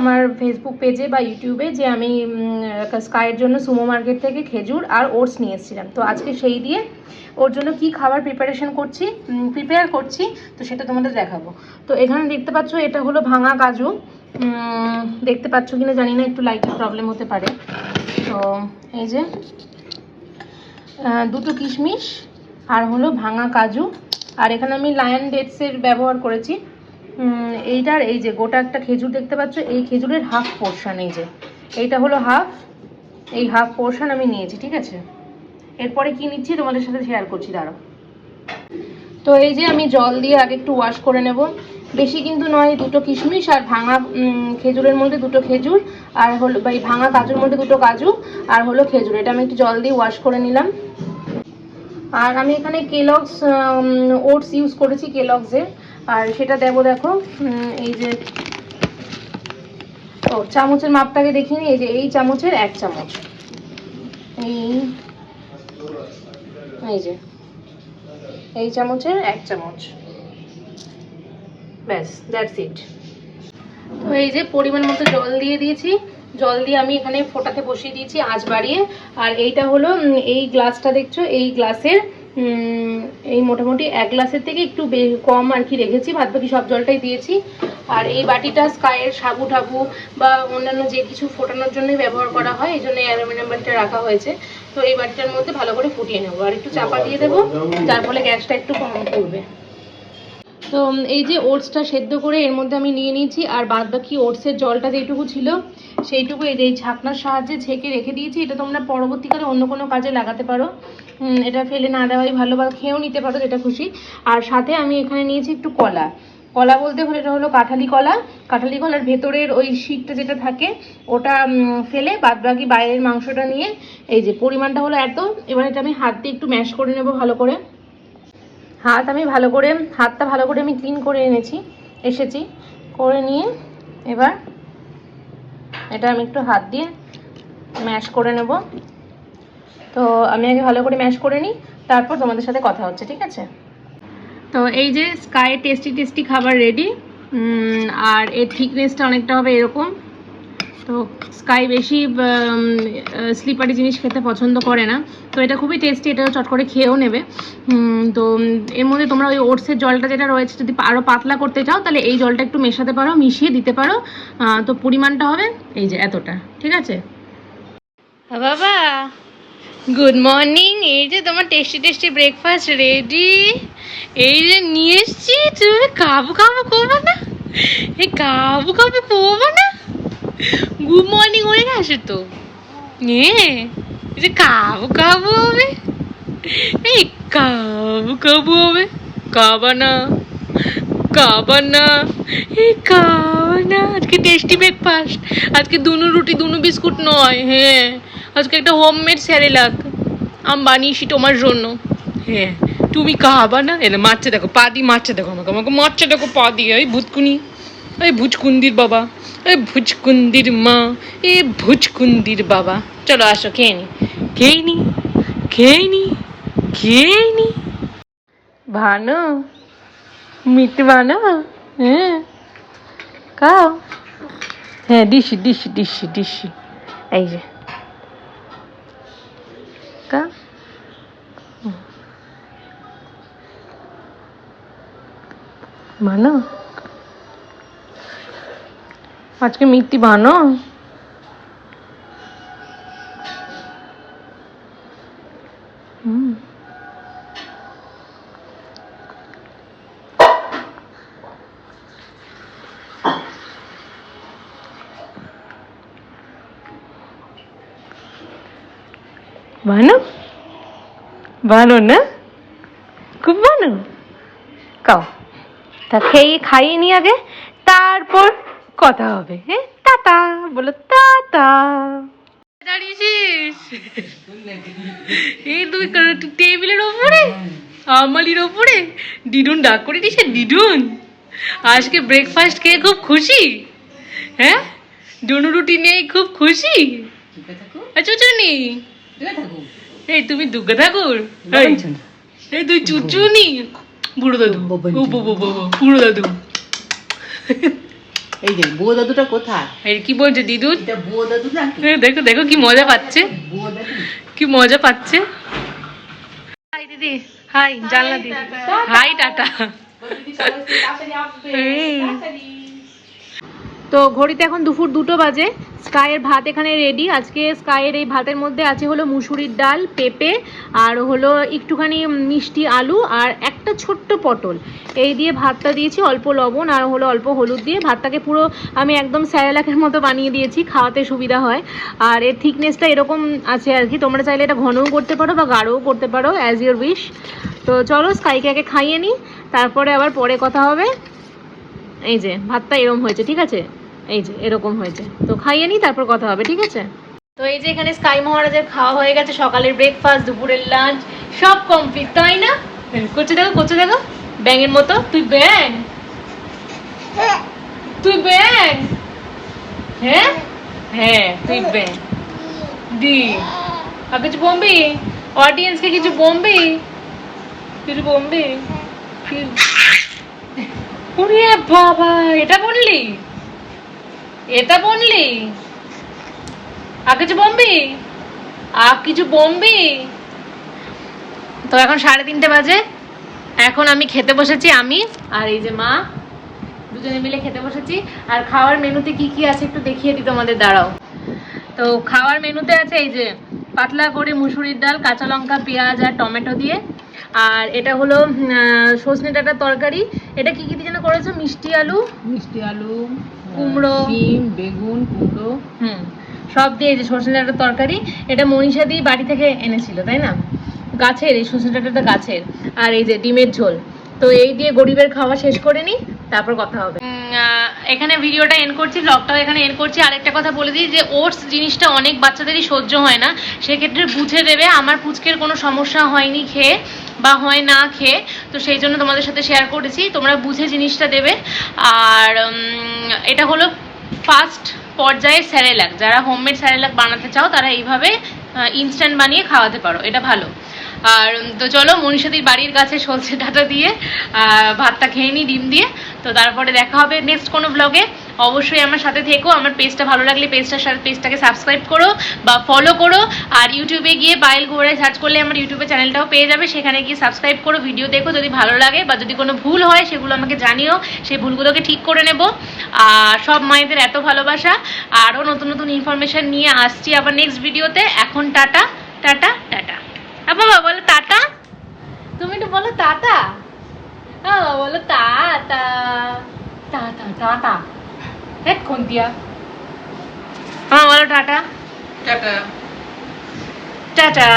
আমার ফেসবুক পেজে বা ইউটিউবে যে আমি স্কাইয়ের জন্য সুমো মার্কেট থেকে খেজুর আর ওটস নিয়ে এসেছিলাম। তো আজকে সেই দিয়ে ওর জন্য কি খাবার প্রিপারেশন করছি প্রিপেয়ার করছি, তো সেটা তোমাদের দেখাবো। তো এখানে দেখতে পাচ্ছ, এটা হলো ভাঙা কাজু। দেখতে পাচ্ছ কিনা জানি না, একটু লাইটের প্রবলেম হতে পারে। তো এই যে দুটো কিশমিশ আর হলো ভাঙা কাজু। আর এখানে আমি লায়ন ডেটসের ব্যবহার করেছি। এইটার এই যে গোটা একটা খেজুর দেখতে পাচ্ছ, এই খেজুরের হাফ পোর্শন এই যে। এইটা হলো হাফ এই হাফ পোর্শন আমি নিয়েছি, ঠিক আছে? এরপরে কি নিচ্ছি তোমাদের সাথে শেয়ার করছি দাঁড়ো তো এই যে আমি জল দিয়ে আগে একটু ওয়াশ করে নেব। বেশি কিন্তু নয়, দুটো কিশমিশ আর ভাঙা খেজুরের মধ্যে দুটো খেজুর আর হলো, বা এই ভাঙা কাজুর মধ্যে দুটো কাজু আর হলো খেজুর। এটা আমি একটু জল দিয়ে ওয়াশ করে নিলাম। আর আমি এখানে কেলগস ওটস ইউজ করেছি কেলগসের আর সেটা দেবো দেখো এই যে, ও, চামচের মাপটাকে দেখিনি এই যে এই চামচের এক চামচ। এই এই যে, এই চামচের এক চামচ। ব্যাস দ্যাটস ইট তো এই যে পরিমাণ মতো জল দিয়ে দিয়েছি, জল দিয়ে আমি এখানে ফোটাতে বসিয়ে দিয়েছি আঁচ বাড়িয়ে। আর এইটা হলো এই গ্লাসটা দেখছ, এই গ্লাসের এই মোটামুটি এক গ্লাসের থেকে একটু কম আর কি রেখেছি। ভাত বাকি সব জলটাই দিয়েছি। আর এই বাটিটা স্কায়ের সাবু টাবু বা অন্যান্য যে কিছু ফোটানোর জন্যই ব্যবহার করা হয় এই জন্য অ্যালুমিনিয়াম বাটিটা রাখা হয়েছে। তো এই বাটিটার মধ্যে ভালো করে ফুটিয়ে নেব। আর একটু চাপা দিয়ে দেবো যার ফলে গ্যাসটা একটু কম করবে তো এই যে ওটসটা সেদ্ধ করে এর মধ্যে আমি নিয়ে নিয়েছি, আর বাদ বাকি ওটসের জলটা যেটুকু ছিল, সেইটুকু এই যে এই ছাকনার সাহায্যে ছেঁকে রেখে দিয়েছি। এটা তোমরা পরবর্তীকালে অন্য কোনো কাজে লাগাতে পারো। এটা ফেলে না দেওয়াই ভালো বা খেয়েও নিতে পারো যেটা খুশি। আর সাথে আমি এখানে নিয়েছি একটু কলা। কলা বলতে হলে এটা হলো কাঁঠালি কলা। কাঁঠালি কলার ভেতরের ওই শিকটা যেটা থাকে, ওটা ফেলে বাদ বাকি বাইরের মাংসটা নিয়ে, এই যে পরিমাণটা হলো এত, এবার এটা আমি হাত দিয়ে একটু ম্যাশ করে নেব ভালো করে। হাত আমি ভালো করে, হাতটা ভালো করে আমি ক্লিন করে এনেছি, এসেছি। করে নিয়ে এবার এটা আমি একটু হাত দিয়ে ম্যাশ করে নেব। তো আমি আগে ভালো করে ম্যাশ করে নিই, তারপর তোমাদের সাথে কথা হচ্ছে, ঠিক আছে? তো এই যে স্কাই টেস্টি টেস্টি খাবার রেডি আর এর থিকনেসটা অনেকটা হবে এরকম। তো স্কাই বেশি স্লিপারি জিনিস খেতে পছন্দ করে না। তো এটা খুবই টেস্টি এটা চট করে খেয়েও নেবে। তো এর মধ্যে তোমরা ওই ওটসের জলটা যেটা রয়েছে, যদি আরও পাতলা করতে চাও, তাহলে এই জলটা একটু মেশাতে পারো, মিশিয়ে দিতে পারো। তো পরিমাণটা হবে এই যে এতটা, ঠিক আছে? বাবা গুড মর্নিং এই যে তোমার টেস্টি টেস্টি ব্রেকফাস্ট রেডি এই যে নিয়ে এসছি, তুমি খাব খাব করব না? এই খাব খাব করব না? গুড মর্নিং হয়ে গেছে তো এ এই যে খাব খাব হবে এই খাব খাব হবে খাবা না খাবা না এই খাবা আজকে টেস্টি ব্রেকফাস্ট আজকে দুনু রুটি দুনু বিস্কুট নয় হ্যাঁ আজকে একটা হোমমেড স্যারেলাক আমি বানিয়েছি তোমার জন্য হ্যাঁ তুমি খাবা না এলে মারছে দেখো পা দিয়ে মারছে দেখো আমাকে আমাকে মারছে দেখো পা দিয়ে ওই ভূতকুনি ওই ভুজকুন্দির বাবা ওই ভুজকুন্দির মা এ ভুজকুন্দির বাবা। চলো আসো, খেয়ে নি। খেয়ে নি খেয়ে নি খেয়ে নি। ভানো, মিট ভানো হ্যাঁ। খাও। হ্যাঁ ডিসি ডিসি ডিসি ডিসি এই যে। কা ভানো। আজকে মিত্তি হুম। ভালো ভালো না? খুব ভালো কাও, তা খেয়ে খাইয়ে নি আগে? তারপর কথা হবে হ্যাঁ? টাটা বলো টাটা। দাঁড়িয়েছিস? এই তুই টেবিলের ওপরে আমালির ওপরে ডিডুন ডাক করে দিছে ডিডুন। আজকে ব্রেকফাস্ট খেয়ে খুব খুশি হ্যাঁ? ডুনু রুটি নেই খুব খুশি। আচ্ছা চুনি এই তুমি দুর্গা ঠাকুর? এই, তুই চুচুনি। বুড়ো দাদু বুড়ো দাদু। এই যে বুয়ো দাদুটা কোথায়? এর কি বলছে দিদু এটা বুয়ো দাদু নাকি? দেখো দেখো কি মজা পাচ্ছে। বুয়ো দাদু। কি মজা পাচ্ছে। হাই দিদি। হাই জানলা দিদি হাই টাটা। তো ঘড়িতে এখন দুপুর দুটো বাজে। স্কাইয়ের ভাত এখানে রেডি আজকে স্কাইয়ের এই ভাতের মধ্যে আছে হলো মুসুরির ডাল, পেঁপে, আর হলো একটুখানি মিষ্টি আলু, আর একটা ছোট্ট পটল। এই দিয়ে ভাতটা দিয়েছি, অল্প লবণ আর হলো অল্প হলুদ দিয়ে। ভাতটাকে পুরো আমি একদম স্যারেলাকের মতো বানিয়ে দিয়েছি, খাওয়াতে সুবিধা হয়। আর এর থিকনেসটা এরকম আছে আর কি। তোমরা চাইলে এটা ঘনও করতে পারো বা গাঢ়ও করতে পারো অ্যাজ ইউর উইশ তো চলো স্কাইকে আগে খাইয়ে নিই, তারপরে আবার পরে কথা হবে। এই যে, ভাতটা এরকম হয়েছে, ঠিক আছে? এই যে এরকম হয়েছে। তো খাইয়ে নিই তারপর কথা হবে ঠিক আছে? তো এই যে এখানে স্কাই মহারাজের খাওয়া হয়ে গেছে সকালের ব্রেকফাস্ট দুপুরের লাঞ্চ সব কমপ্লিট তাই না? করছে দেখো করছে দেখো। ব্যাঙের মতো তুই ব্যাং তুই ব্যাং হ্যাঁ? হ্যাঁ তুই ব্যাং দি। আর কিছু বলবি অডিয়েন্সকে কিছু বলবি কিছু বলবি কি- ওরে বাবা এটা বললি? এটা বললি আর কিছু বলবি আর কিছু বলবি তো এখন সাড়ে তিনটে বাজে। এখন আমি খেতে বসেছি আমি আর এই যে মা। দুজনে মিলে খেতে বসেছি। আর খাওয়ার মেনুতে কি কি আছে একটু দেখিয়ে দিই তোমাদের, দাঁড়াও। তো খাওয়ার মেনুতে আছে এই যে পাতলা করে মুসুরির ডাল, কাঁচা লঙ্কা, পেঁয়াজ আর টমেটো দিয়ে। আর এটা হলো সজনে ডাঁটার তরকারি। এটা কি কি দিয়ে যেন করেছ? মিষ্টি আলু? মিষ্টি আলু। কুমড়ো। শিম বেগুন কুমড়ো। হুম সব দিয়ে যে সজনে ডাঁটার তরকারি এটা মনীষা দিয়ে বাড়ি থেকে এনেছিল তাই না? গাছের এই সজনে ডাঁটাটা গাছের। আর এই যে ডিমের ঝোল। তো এই দিয়ে গরিবের খাওয়া শেষ করে নিই তারপর কথা হবে। এখানে ভিডিওটা এন্ড করছি ব্লগটাও এখানে এন্ড করছি। আরেকটা কথা বলে দিই যে ওটস জিনিসটা অনেক বাচ্চাদেরই সহ্য হয় না। সেক্ষেত্রে বুঝে দেবে আমার পুচকের কোনো সমস্যা হয়নি খেয়ে বা হয় না খেয়ে। তো সেই জন্য তোমাদের সাথে শেয়ার করেছি তোমরা বুঝে জিনিসটা দেবে। আর এটা হলো ফার্স্ট পর্যায়ের স্যারেলাক। যারা হোমমেড স্যারেলাক বানাতে চাও, তারা এইভাবে ইনস্ট্যান্ট বানিয়ে খাওয়াতে পারো। এটা ভালো। আর, তো চলো মনীষাদির বাড়ির কাছে সলছে ডাটা দিয়ে ভাতটা খেয়ে নিই ডিম দিয়ে। তো তারপরে দেখা হবে নেক্সট কোনো ব্লগে অবশ্যই আমার সাথে থেকো, আমার পেজটা ভালো লাগলে পেজটার সাথে পেজটাকে সাবস্ক্রাইব করো বা ফলো করো। আর ইউটিউবে গিয়ে বাইল ঘোরে সার্চ করলে আমার ইউটিউবে চ্যানেলটাও পেয়ে যাবে। সেখানে গিয়ে সাবস্ক্রাইব করো ভিডিও দেখো, যদি ভালো লাগে বা যদি কোনো ভুল হয়, সেগুলো আমাকে জানিও। সেই ভুলগুলোকে ঠিক করে নেব। আর সব মায়েদের এত ভালোবাসা। আরও নতুন নতুন ইনফরমেশন নিয়ে আসছি আবার নেক্সট ভিডিওতে এখন টাটা টাটা টাটা আ বাবা বলো টাটা তুমি একটু বলো টাটা ও বলো টাটা টাটা টাটা হেড কোন দিয়া হ্যাঁ বলো টাটা টাটা টাটা